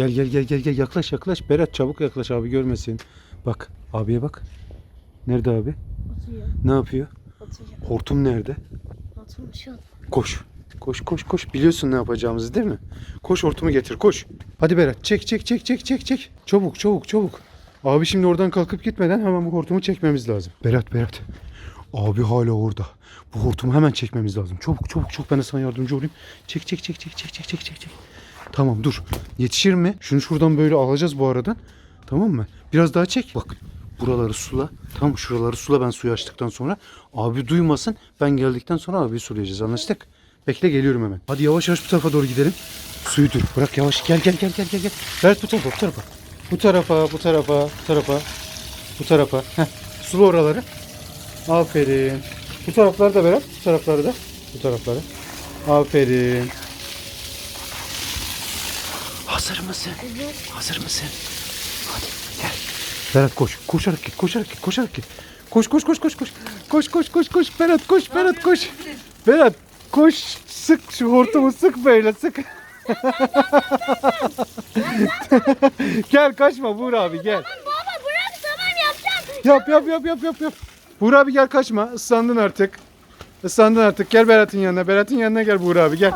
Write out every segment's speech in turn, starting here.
Gel gel gel gel gel yaklaş yaklaş. Berat çabuk yaklaş abi görmesin. Bak abiye bak. Nerede abi? Oturuyor. Ne yapıyor? Oturuyor. Hortum nerede? Oturmuş o. Koş. Koş koş koş. Biliyorsun ne yapacağımızı değil mi? Koş hortumu getir koş. Hadi Berat çek çek çek çek çek çek. Çabuk çabuk çabuk. Abi şimdi oradan kalkıp gitmeden hemen bu hortumu çekmemiz lazım. Berat Berat. Abi hala orada. Bu hortumu hemen çekmemiz lazım. Çabuk çabuk çabuk ben de sana yardımcı olayım. Çek çek çek çek çek çek çek çek. Tamam dur. Yetişir mi? Şunu şuradan böyle alacağız bu aradan. Tamam mı? Biraz daha çek. Bak buraları sula. Tamam şuraları sula ben suyu açtıktan sonra. Abi duymasın. Ben geldikten sonra abi sulayacağız. Anlaştık? Bekle geliyorum hemen. Hadi yavaş yavaş bu tarafa doğru gidelim. Suyu dur. Bırak yavaş. Gel gel gel gel gel. gel. Berat bu tarafa bu tarafa. Bu tarafa bu tarafa bu tarafa. Bu tarafa. Heh. Sula oraları. Aferin. Bu tarafları da Berat. Bu tarafları da. Bu tarafları. Aferin. Hazır mısın? Hazır mısın? Hadi gel. Berat koş. Koşarak git. Koşarak git. Koşarak git. Koş koş koş koş koş. Koş koş koş koş. Berat koş. Berat koş. Berat koş. Sık şu hortumu sık böyle sık. gel kaçma Buğur abi gel. Baba bırak tamam yapacağım. Yap yap yap yap yap yap. Buğur abi gel kaçma. Islandın artık. Islandın artık. Gel Berat'ın yanına. Berat'ın yanına gel Buğur abi gel.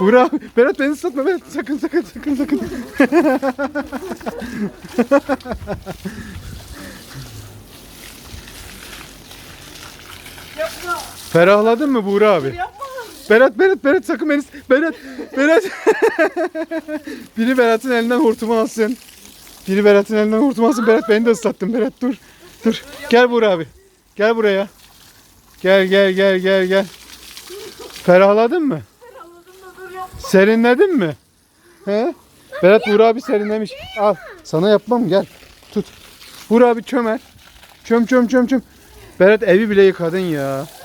Buğur abi. Berat beni ıslatma Berat. Sakın sakın sakın sakın. Yapma. Ferahladın mı Buğur abi? Berat Berat Berat sakın beni Berat Berat Biri Berat'ın elinden hortumu alsın. Biri Berat'ın elinden hortumu alsın. Berat beni de ıslattın. Berat dur. Dur. Gel Buğra abi. Gel buraya. Gel gel gel gel gel. Ferahladın mı? Serinledin mi? He? Berat Buğra abi serinlemiş. Al. Sana yapmam gel. Tut. Buğra abi çömer. Çöm çöm çöm çöm. Berat evi bile yıkadın ya.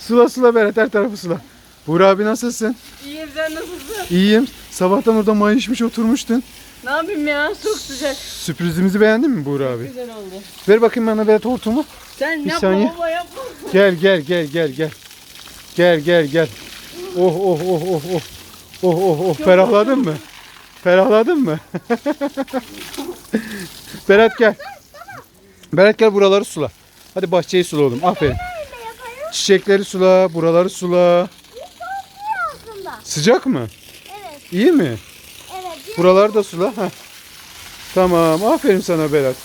sula sula Berat her tarafı sula. Buğra abi nasılsın? İyiyim sen nasılsın? İyiyim. Sabahtan orada mayışmış oturmuştun. Ne yapayım ya? Çok sıcak. Sürprizimizi beğendin mi Buğra abi? Güzel oldu. Ver bakayım bana Berat hortumu. Sen Bir yapma saniye. baba yapma. Gel gel gel gel gel. Gel gel gel. Oh oh oh oh oh. Oh oh oh. Ferahladın mı? Ferahladın mı? Berat gel. Berat gel buraları sula. Hadi bahçeyi sula oğlum. Aferin. Çiçekleri sula, buraları sula. Sıcak mı? Evet. İyi mi? Evet. Buraları da sula. Heh. Tamam. Aferin sana Berat.